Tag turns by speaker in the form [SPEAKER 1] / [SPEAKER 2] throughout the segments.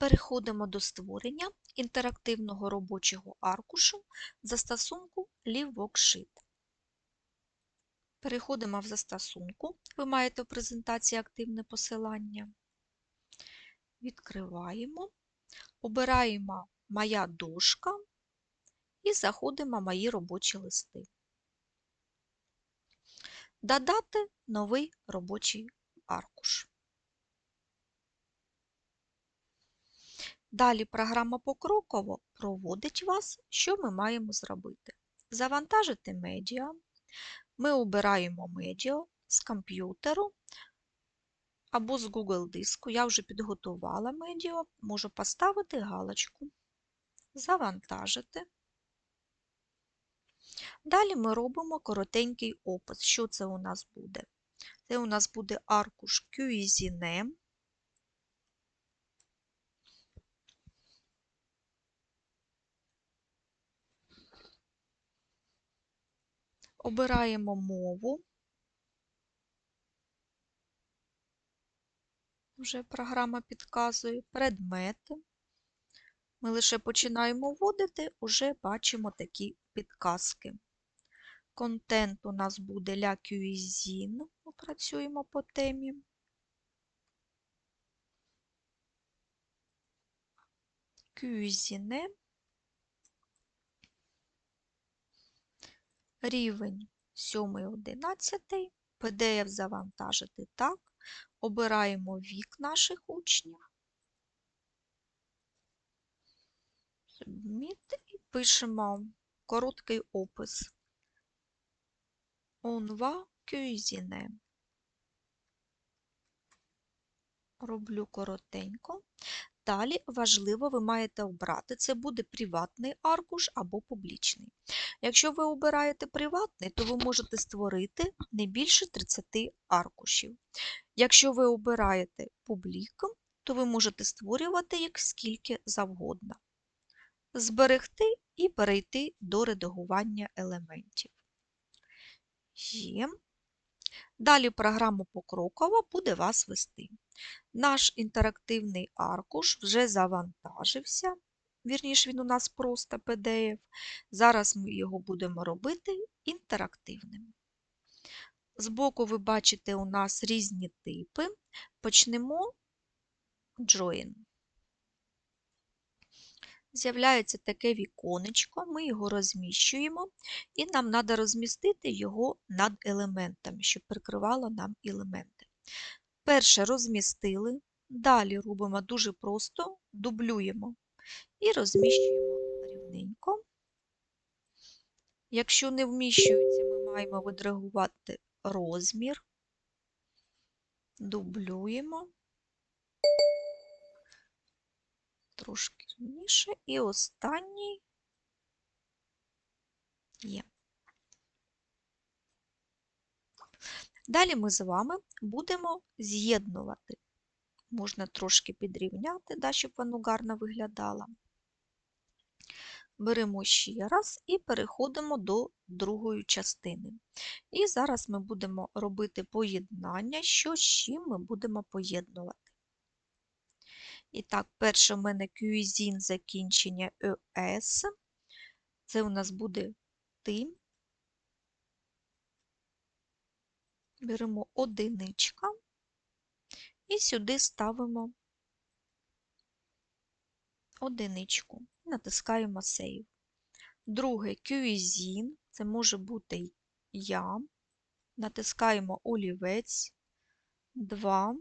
[SPEAKER 1] Переходимо до створення інтерактивного робочого аркушу застосунку LiveWorksheet. Переходимо в застосунку. Ви маєте в презентації активне посилання. Відкриваємо, обираємо Моя дошка і заходимо Мої робочі листи. Додати новий робочий аркуш. Далі програма покроково проводить вас, що ми маємо зробити. Завантажити медіа. Ми обираємо медіа з комп'ютеру або з Google диску. Я вже підготувала медіа, можу поставити галочку, завантажити. Далі ми робимо коротенький опис. Що це у нас буде? Це у нас буде аркуш QEZNAME. Обираємо мову. Вже програма підказує предмети. Ми лише починаємо вводити, вже бачимо такі підказки. Контент у нас буде La Cuisine. Працюємо по темі. Cuisine. Рівень 7-11. PDF завантажити так. Обираємо вік наших учнів. Submit і пишемо короткий опис. On va cuisiner. Роблю коротенько. Далі важливо, ви маєте обрати, це буде приватний аркуш або публічний. Якщо ви обираєте приватний, то ви можете створити не більше 30 аркушів. Якщо ви обираєте публік, то ви можете створювати їх скільки завгодно. Зберегти і перейти до редагування елементів. Є. Далі програма покроково буде вас вести. Наш інтерактивний аркуш вже завантажився, вірніше, він у нас просто PDF. Зараз ми його будемо робити інтерактивним. Збоку ви бачите у нас різні типи. Почнемо Join. З'являється таке віконечко, ми його розміщуємо, і нам треба розмістити його над елементами, щоб прикривало нам елементи. Перше розмістили, далі робимо дуже просто, дублюємо і розміщуємо рівненько. Якщо не вміщується, ми маємо відреагувати розмір, дублюємо. Трошки рівніше. І останній є. Далі ми з вами будемо з'єднувати. Можна трошки підрівняти, да, щоб воно гарно виглядало. Беремо ще раз і переходимо до другої частини. І зараз ми будемо робити поєднання, що з чим ми будемо поєднувати. І так, перше в мене cuisine закінчення ES. Це у нас буде тим. Беремо одиничка і сюди ставимо одиничку. Натискаємо Save. Друге cuisine, це може бути я. Натискаємо олівець, 2.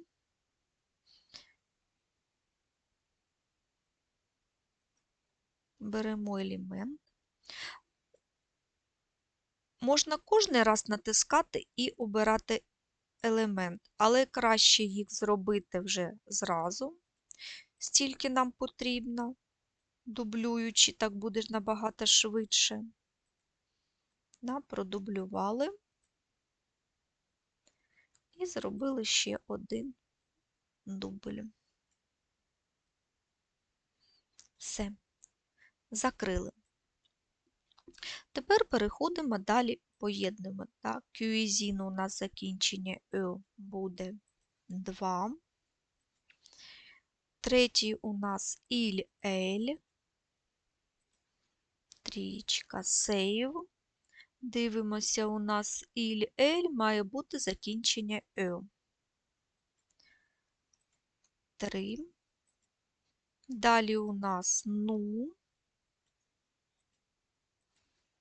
[SPEAKER 1] беремо елемент. Можна кожен раз натискати і обирати елемент, але краще їх зробити вже зразу, стільки нам потрібно, дублюючи, так буде набагато швидше. Да, продублювали і зробили ще один дубль. Все закрили. Тепер переходимо далі, поєднуємо. Так, у нас закінчення Е буде 2. Третій у нас іль-ель. Трічка сейв. Дивимося, у нас іль-ель має бути закінчення «е». Три. Далі у нас ну.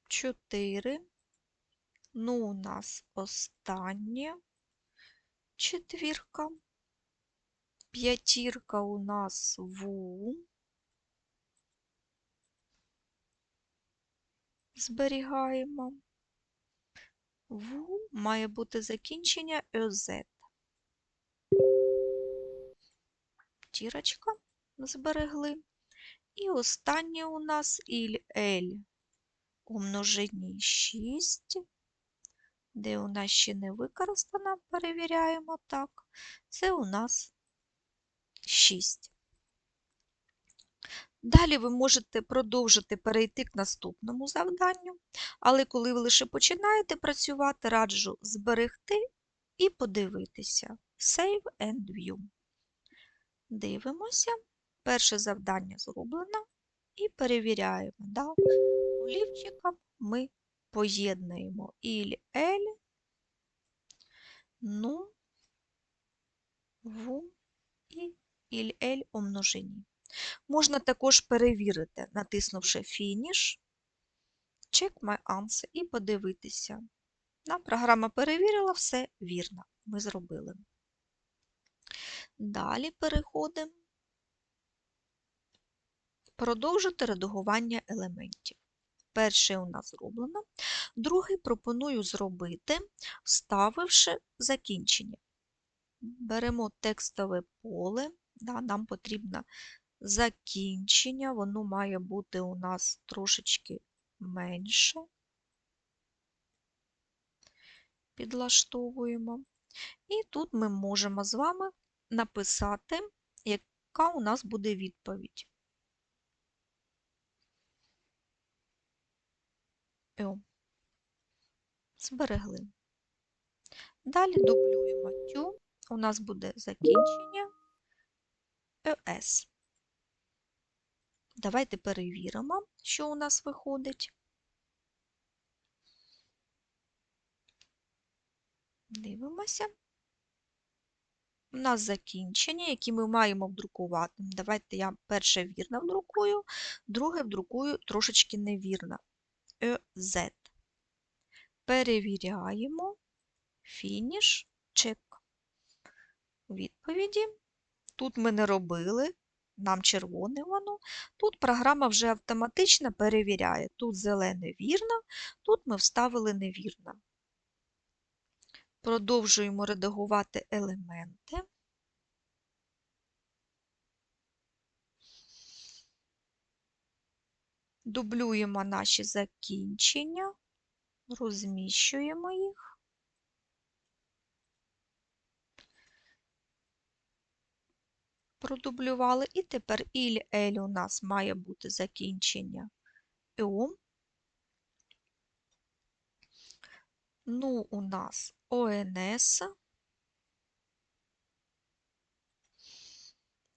[SPEAKER 1] Чотири. Ну, у нас останнє. Четвірка. П'ятірка у нас ву. Зберігаємо. Ву має бути закінчення ез. Тірочка зберегли. І останнє у нас іль-ель у множині 6, де у нас ще не використана, перевіряємо так. Це у нас 6. Далі ви можете продовжити перейти к наступному завданню, але коли ви лише починаєте працювати, раджу зберегти і подивитися. Save and View. Дивимося. Перше завдання зроблено і перевіряємо. Да? Олівчиком ми поєднуємо іль-ель, ну, ву і іль-ель у множині. Можна також перевірити, натиснувши фініш, check my answer і подивитися. Да, програма перевірила, все вірно, ми зробили. Далі переходимо. Продовжити редагування елементів. Перший у нас зроблено. Другий пропоную зробити, вставивши закінчення. Беремо текстове поле, нам потрібно закінчення, воно має бути у нас трошечки менше. Підлаштовуємо. І тут ми можемо з вами написати, яка у нас буде відповідь. О. Зберегли. Далі дублюємо тю, у нас буде закінчення ЕС. Давайте перевіримо, що у нас виходить. Дивимося. У нас закінчення, які ми маємо вдрукувати. Давайте я перше вірно вдрукую, друге вдрукую трошечки невірно. ЕЗ. Перевіряємо. Фініш, чек. Відповіді. Тут ми не робили, нам червоне воно. Тут програма вже автоматично перевіряє. Тут зелене вірно, тут ми вставили невірно. Продовжуємо редагувати елементи. Дублюємо наші закінчення, розміщуємо їх. Продублювали, і тепер іль-ель у нас має бути закінчення «ю». Ну, у нас ОНС.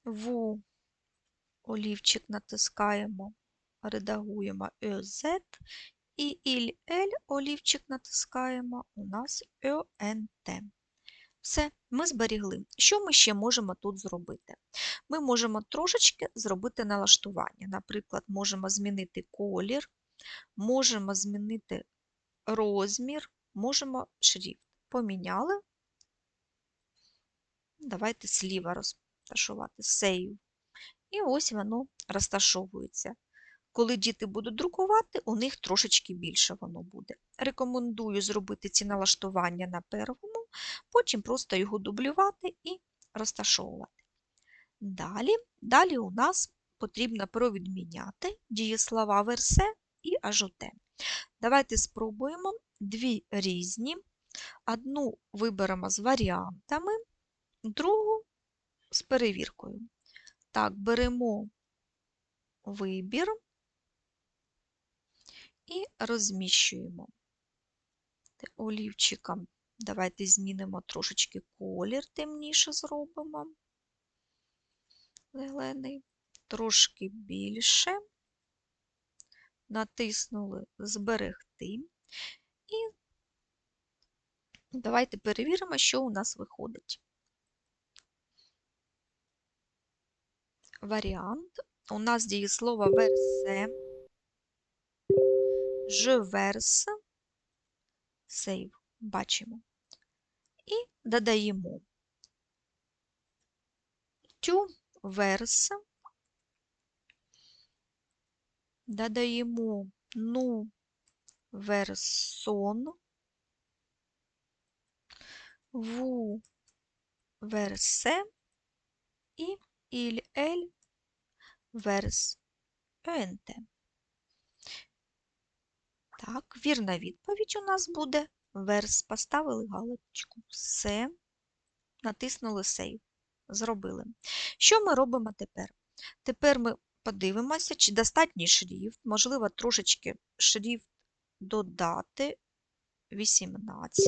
[SPEAKER 1] Ву олівчик натискаємо редагуємо ЕЗ і іль-ель олівчик натискаємо у нас ЕНТ. Все, ми зберігли. Що ми ще можемо тут зробити? Ми можемо трошечки зробити налаштування. Наприклад, можемо змінити колір, можемо змінити розмір, можемо шрифт. Поміняли. Давайте зліва розташувати Save. І ось воно розташовується. Коли діти будуть друкувати, у них трошечки більше воно буде. Рекомендую зробити ці налаштування на первому, потім просто його дублювати і розташовувати. Далі, далі у нас потрібно провідміняти дієслова версе і ажуте. Давайте спробуємо дві різні. Одну виберемо з варіантами, другу з перевіркою. Так, беремо вибір і розміщуємо. Олівчиком давайте змінимо трошечки колір, темніше зробимо. зелений, трошки більше. Натиснули Зберегти. І давайте перевіримо, що у нас виходить. Варіант. У нас дієслово версе, verse, save, бачимо. І додаємо. Tu verse, додаємо ну версон, версе і verse. Ent. Так, вірна відповідь у нас буде верс. Поставили галочку. Все. Натиснули Save. Зробили. Що ми робимо тепер? Тепер ми подивимося, чи достатній шрифт, можливо, трошечки шрифт додати 18.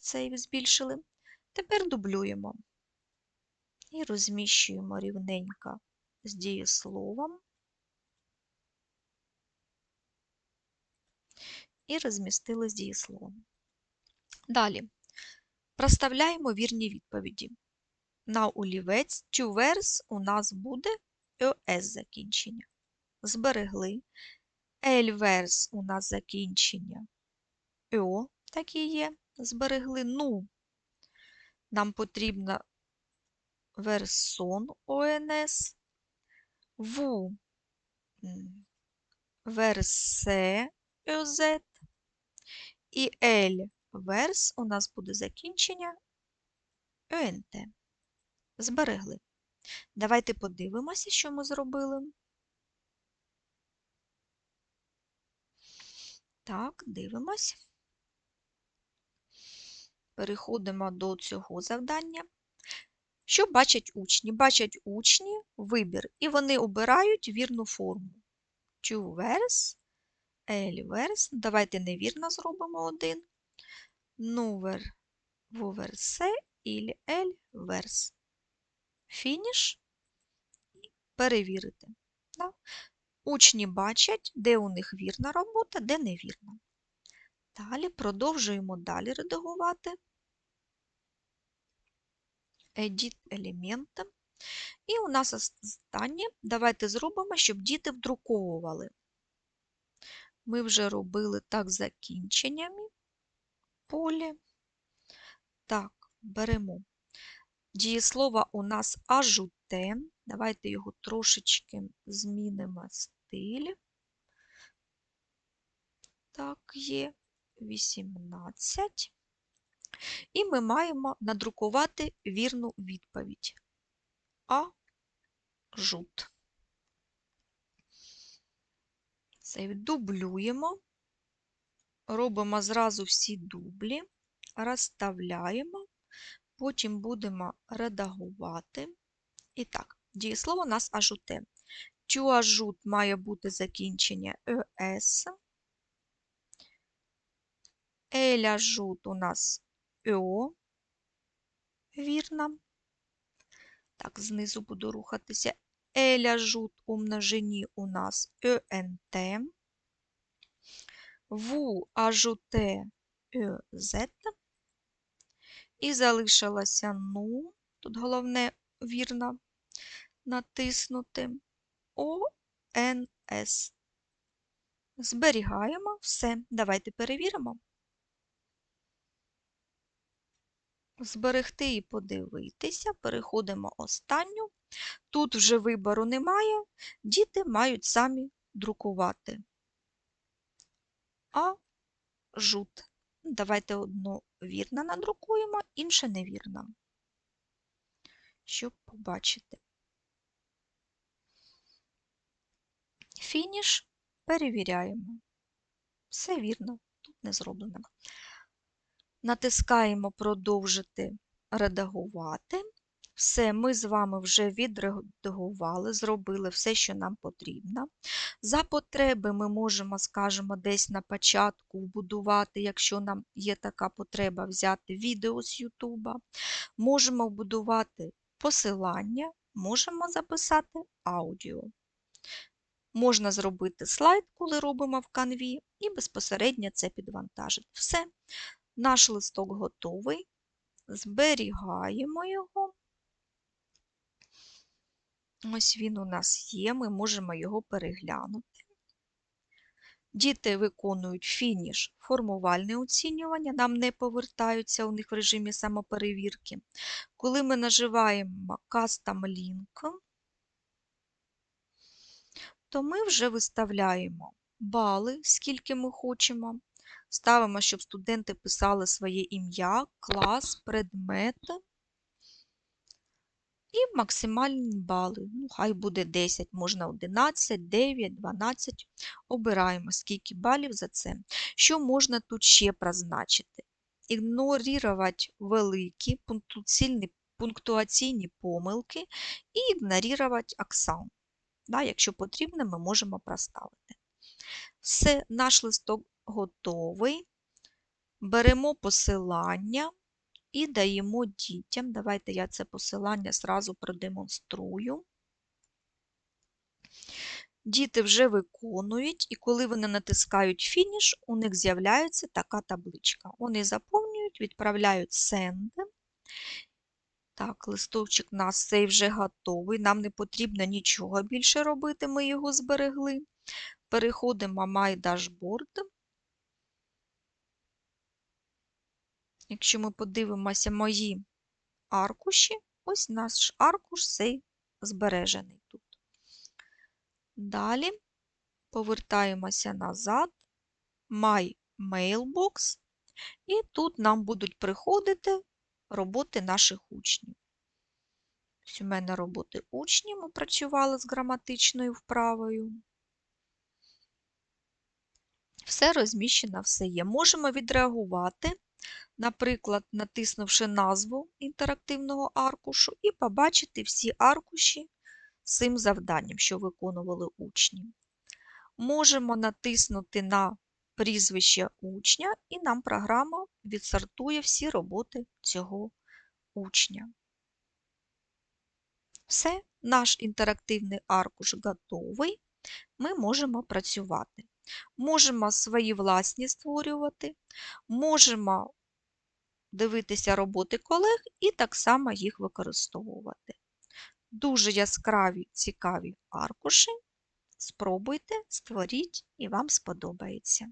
[SPEAKER 1] Сейв збільшили. Тепер дублюємо і розміщуємо рівненько з дієсловом і розмістили з дієсловом. Далі проставляємо вірні відповіді. На олівець тюверс у нас буде ес закінчення. Зберегли. Ельверс у нас закінчення О, так і є. Зберегли. Ну, нам потрібно версон ОНС, ву версе ОЗ і L верс у нас буде закінчення ОНТ. Зберегли. Давайте подивимося, що ми зробили. Так, дивимось. Переходимо до цього завдання. Що бачать учні? Бачать учні вибір, і вони обирають вірну форму. To verse, L. Давайте невірно зробимо один. Нувер вуверсе і L verse. Фініш. Перевірити. Да? Учні бачать, де у них вірна робота, де невірна. Далі продовжуємо далі редагувати. Edit елементи. І у нас останнє. Давайте зробимо, щоб діти вдруковували. Ми вже робили так закінченнями полі. Так, беремо. Дієслово у нас ажуте. Давайте його трошечки змінимо стиль. Так, є 18. І ми маємо надрукувати вірну відповідь. А жут. Це дублюємо, робимо зразу всі дублі, розставляємо, потім будемо редагувати. І так, дієслово у нас ажуте. Тю ажут має бути закінчення ес. Еля жут у нас ЕО, вірно. Так, знизу буду рухатися. Еля жут у множині у нас ЕНТ. Ву ажуте ЕЗ. І залишилося ну, тут головне вірно натиснути ОНС. Зберігаємо все. Давайте перевіримо. Зберегти і подивитися. Переходимо останню. Тут вже вибору немає. Діти мають самі друкувати. А жут. Давайте одну вірно надрукуємо, інше невірно. Щоб побачити. Фініш перевіряємо. Все вірно, тут не зроблено. Натискаємо Продовжити редагувати. Все, ми з вами вже відредагували, зробили все, що нам потрібно. За потреби ми можемо, скажімо, десь на початку вбудувати, якщо нам є така потреба, взяти відео з Ютуба. Можемо вбудувати посилання можемо записати аудіо. Можна зробити слайд, коли робимо в канві, і безпосередньо це підвантажити. Все, наш листок готовий. Зберігаємо його. Ось він у нас є, ми можемо його переглянути. Діти виконують фініш формувальне оцінювання, нам не повертаються у них в режимі самоперевірки. Коли ми наживаємо Custom Link, то ми вже виставляємо бали, скільки ми хочемо. Ставимо, щоб студенти писали своє ім'я, клас, предмет і максимальні бали. Ну, хай буде 10, можна 11, 9, 12. Обираємо, скільки балів за це. Що можна тут ще призначити? Ігнорувати великі пунктуаційні, помилки і ігнорувати аксаун. Да, якщо потрібно, ми можемо проставити. Все, наш листок готовий. Беремо посилання і даємо дітям. Давайте я це посилання зразу продемонструю. Діти вже виконують, і коли вони натискають фініш, у них з'являється така табличка. Вони заповнюють, відправляють send. Так, листочок у нас цей вже готовий. Нам не потрібно нічого більше робити, ми його зберегли. Переходимо My Dashboard. Якщо ми подивимося мої аркуші, ось наш аркуш цей збережений тут. Далі повертаємося назад, My Mailbox, і тут нам будуть приходити роботи наших учнів. Ось у мене роботи учнів, ми працювали з граматичною вправою. Все розміщено, все є. Можемо відреагувати, наприклад, натиснувши назву інтерактивного аркушу, і побачити всі аркуші з цим завданням, що виконували учні. Можемо натиснути на прізвище учня, і нам програма відсортує всі роботи цього учня. Все, наш інтерактивний аркуш готовий, ми можемо працювати. Можемо свої власні створювати, можемо дивитися роботи колег і так само їх використовувати. Дуже яскраві, цікаві аркуші. Спробуйте, створіть і вам сподобається.